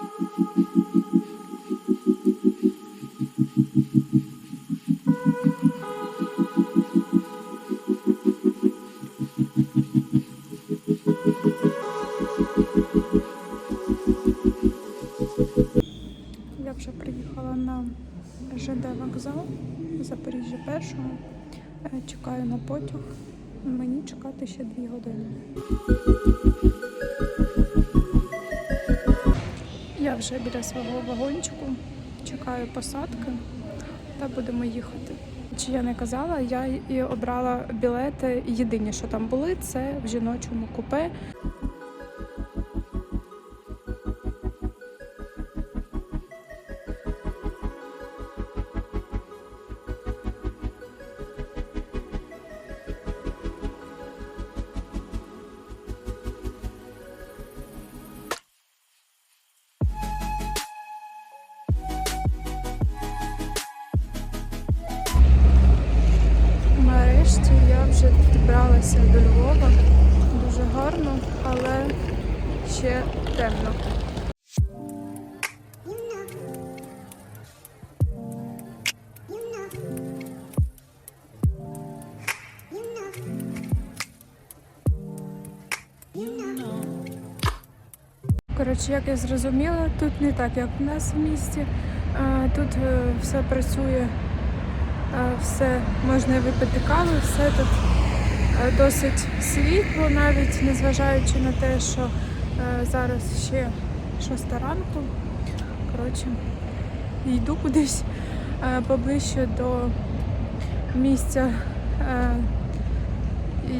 Я вже приїхала на ЖД вокзал Запоріжжя першого. Е, Чекаю на потяг. Мені чекати ще дві години. Вже біля свого вагончику, чекаю посадки та будемо їхати. Чи я не казала, я і обрала білети. Єдині, що там були, це в жіночому купе. Нарешті я вже добралася до Львова. Дуже гарно, але ще темно. Коротше, як я зрозуміла, тут не так, як у нас в місті. Тут е, все працює, все можна випити каву, все тут е, досить світло, навіть незважаючи на те, що е, зараз ще шоста ранку. Коротше, йду кудись е, поближче до місця, е,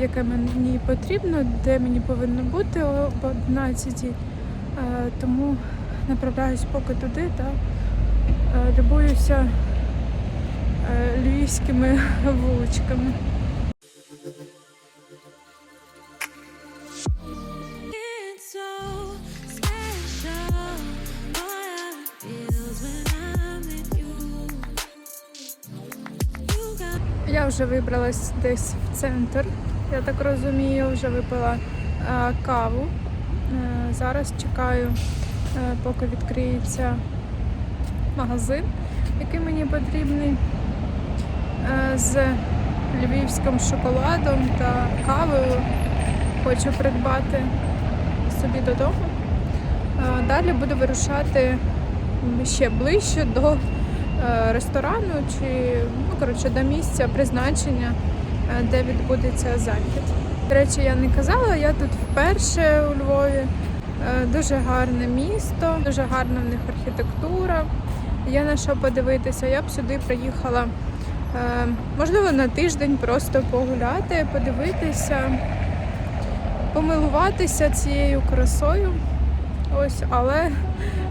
яке мені потрібно, де мені повинно бути об 11. Е, Тому направляюсь поки туди та е, любуюся е, львівськими вуличками. Я вже вибралась десь в центр, я так розумію, вже випила е, каву. Е, зараз чекаю, е, поки відкриється магазин, який мені потрібний, е, з львівським шоколадом та кавою. Хочу придбати собі додому. Е, Далі буду вирушати ще ближче до е, ресторану чи ну, коротше, до місця призначення, е, де відбудеться захід. До речі, я не казала, я тут вперше у Львові. Е, Дуже гарне місто, дуже гарна в них архітектура. Є на що подивитися. Я б сюди приїхала, е, можливо, на тиждень просто погуляти, подивитися, помилуватися цією красою. Ось, але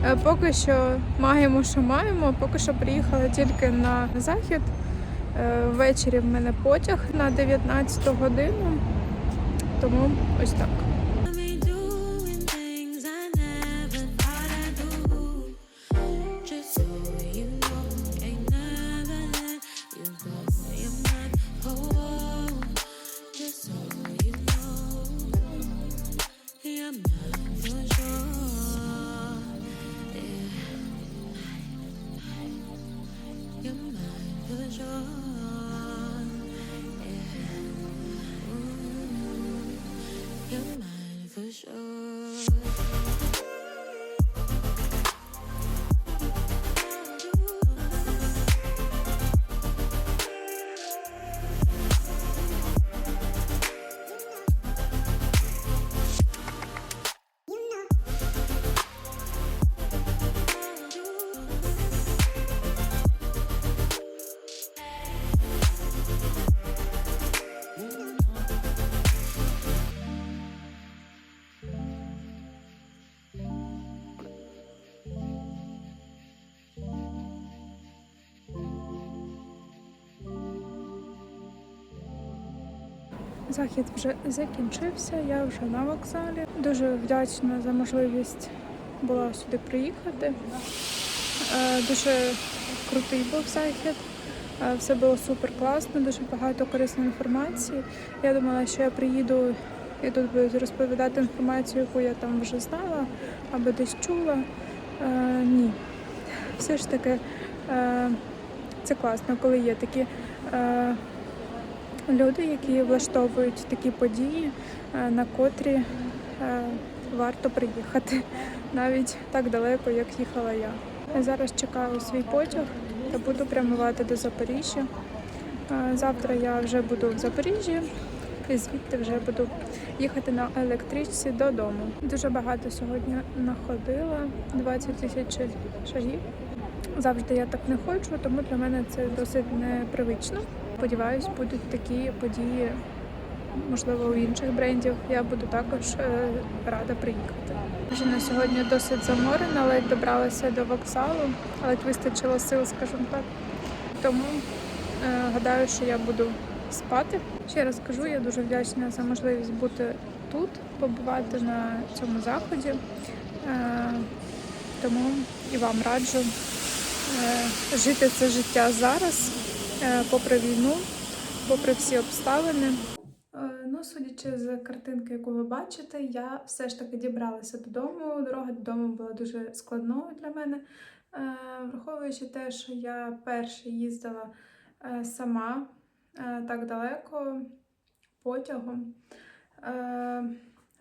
е, поки що маємо, що маємо. Поки що приїхала тільки на захід. Е, Ввечері в мене потяг на 19 годину. Тому ось так. Захід вже закінчився, я вже на вокзалі. Дуже вдячна за можливість була сюди приїхати. Е, Дуже крутий був захід. Е, Все було супер класно, дуже багато корисної інформації. Я думала, що я приїду і тут буду розповідати інформацію, яку я там вже знала або десь чула. Е, ні. Все ж таки це класно, коли є такі люди, які влаштовують такі події, е, на котрі е, варто приїхати навіть так далеко, як їхала я. Я зараз чекаю свій потяг та буду прямувати до Запоріжжя. Е, Завтра я вже буду в Запоріжжі і звідти вже буду їхати на електричці додому. Дуже багато сьогодні находила, 20 тисяч шагів. Завжди я так не хочу, тому для мене це досить непривично. Сподіваюсь, будуть такі події, можливо, у інших брендів. Я буду також е, рада приїхати. Вже на сьогодні досить заморена, ледь добралася до вокзалу, ледь вистачило сил, скажімо так. Тому е, гадаю, що я буду спати. Ще раз кажу, я дуже вдячна за можливість бути тут, побувати на цьому заході. Е, тому і вам раджу жити це життя зараз, попри війну, попри всі обставини. Ну, судячи з картинки, яку ви бачите, я все ж таки дібралася додому. Дорога додому була дуже складною для мене, Е, враховуючи те, що я перше їздила е, сама е, так далеко потягом. Е,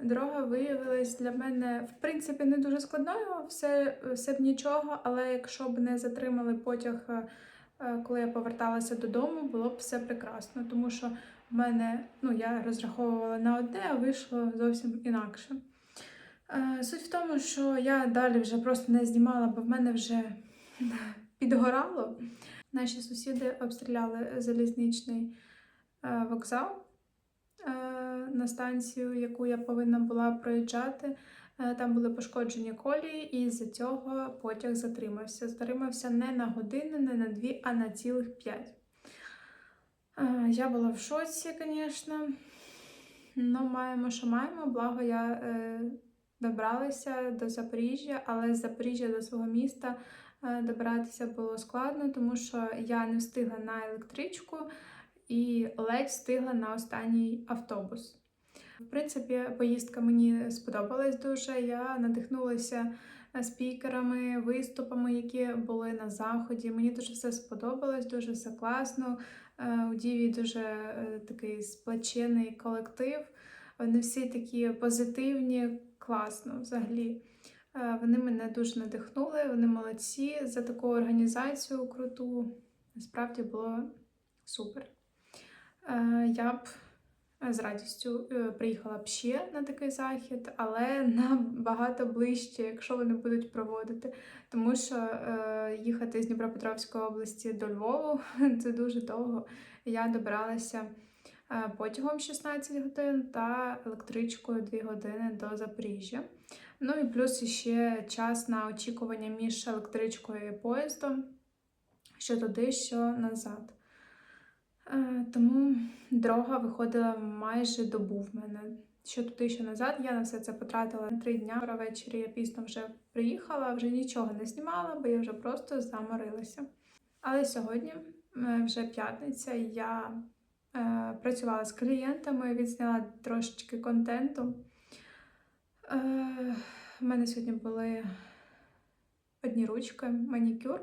Дорога виявилась для мене, в принципі, не дуже складною, все, все б нічого, але якщо б не затримали потяг, е, е, коли я поверталася додому, було б все прекрасно, тому що в мене, ну, я розраховувала на одне, а вийшло зовсім інакше. Е, Суть в тому, що я далі вже просто не знімала, бо в мене вже підгорало. Наші сусіди обстріляли залізничний е, вокзал е, на станцію, яку я повинна була проїжджати. Е, Там були пошкоджені колії, і з-за цього потяг затримався. Затримався не на годину, не на дві, а на цілих п'ять. Е, Я була в шоці, звісно. Ну, маємо, що маємо. Благо, я е, добралася до Запоріжжя, але з Запоріжжя до свого міста добиратися було складно, тому що я не встигла на електричку і ледь встигла на останній автобус. В принципі, поїздка мені сподобалась дуже. Я надихнулася е, спікерами, виступами, які були на заході. Мені дуже все сподобалось, дуже все класно. Е, У Діві дуже е, такий сплачений колектив. Вони всі такі позитивні, класно взагалі. Вони мене дуже надихнули, вони молодці за таку організацію круту. Насправді було супер. Я б з радістю е, приїхала б ще на такий захід, але набагато ближче, якщо вони будуть проводити. Тому що е, їхати з Дніпропетровської області до Львову це дуже довго. Я добиралася е, потягом 16 годин та електричкою 2 години до Запоріжжя. Ну і плюс ще час на очікування між електричкою і поїздом, що туди, що назад. Е, Тому дорога виходила майже добу в мене. Що туди, що назад. Я на все це потратила три дня. Вчора ввечері я пізно вже приїхала, вже нічого не знімала, бо я вже просто заморилася. Але сьогодні е, вже п'ятниця, я е, працювала з клієнтами, відзняла трошечки контенту. Е, У мене сьогодні були одні ручки, манікюр.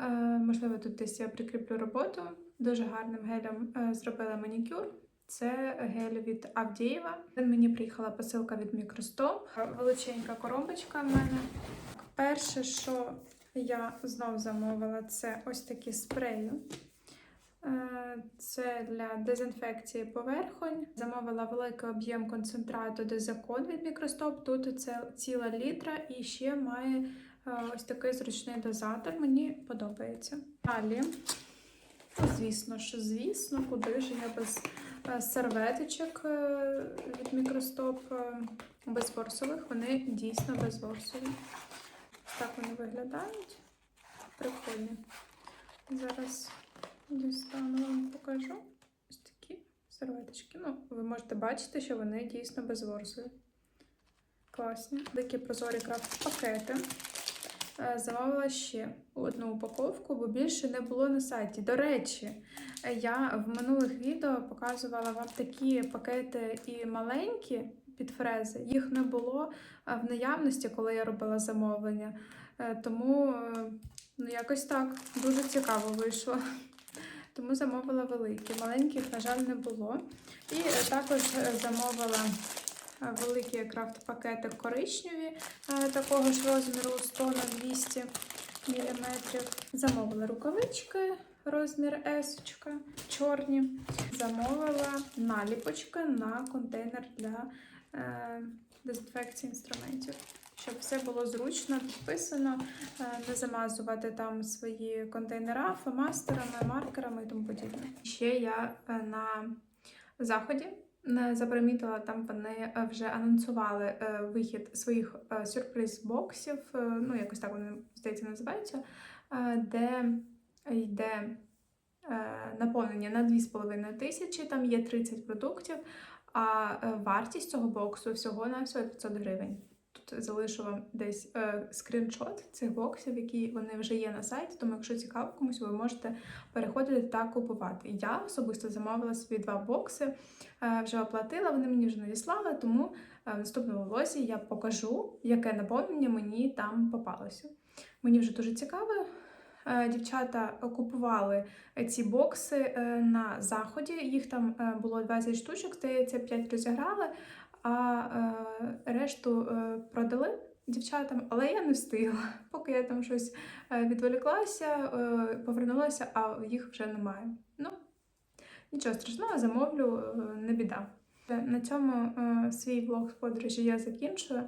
Е, можливо, тут десь я прикріплю роботу. Дуже гарним гелем е, зробила манікюр. Це гель від Авдієва. Мені приїхала посилка від Мікростоп. Величенька коробочка в мене. Перше, що я знов замовила, це ось такі спреї. Е, Це для дезінфекції поверхонь. Замовила великий об'єм концентрату дезакон від Мікростоп. Тут це ціла літра і ще має е, ось такий зручний дозатор. Мені подобається. Далі, ну, звісно, що звісно, куди ж я без е, серветочок е, від Мікростоп е, безворсових. Вони дійсно безворсові. Так вони виглядають. Прикольні. Зараз дістану вам покажу. Ось такі серветочки. Ну, ви можете бачити, що вони дійсно безворсові. Класні. Такі прозорі крафт пакети. Е, Замовила ще одну упаковку, бо більше не було на сайті. До речі, я в минулих відео показувала вам такі пакети і маленькі під фрези. Їх не було в наявності, коли я робила замовлення. Е, Тому е, ну, якось так дуже цікаво вийшло. Тому замовила великі. Маленьких, на жаль, не було. І також замовила великі крафт-пакети коричневі е, такого ж розміру 100 на 200 мм. Замовила рукавички розмір S, чорні. Замовила наліпочки на контейнер для е, дезінфекції інструментів. Щоб все було зручно підписано, е, не замазувати там свої контейнера фломастерами, маркерами і тому подібне. Ще я е, на заході запримітила, там вони е, вже анонсували е, вихід своїх е, сюрприз-боксів, ну якось так вони здається називаються, де йде наповнення на 2,5 тисячі, там є 30 продуктів, а вартість цього боксу всього на всього 500 гривень. Залишу вам десь е, скріншот цих боксів, які вони вже є на сайті. Тому, якщо цікаво комусь, ви можете переходити та купувати. Я особисто замовила собі два бокси, е, вже оплатила, вони мені вже надіслали, тому е, в наступному влозі я покажу, яке наповнення мені там попалося. Мені вже дуже цікаво. Е, Дівчата купували ці бокси е, на заході. Їх там було 20 штучок, здається, 5 розіграли, а е, решту е, продали дівчатам, але я не встигла. Поки я там щось е, відволіклася, повернулася, а їх вже немає. Ну, нічого страшного, замовлю, не біда. На цьому свій влог з подорожі я закінчую.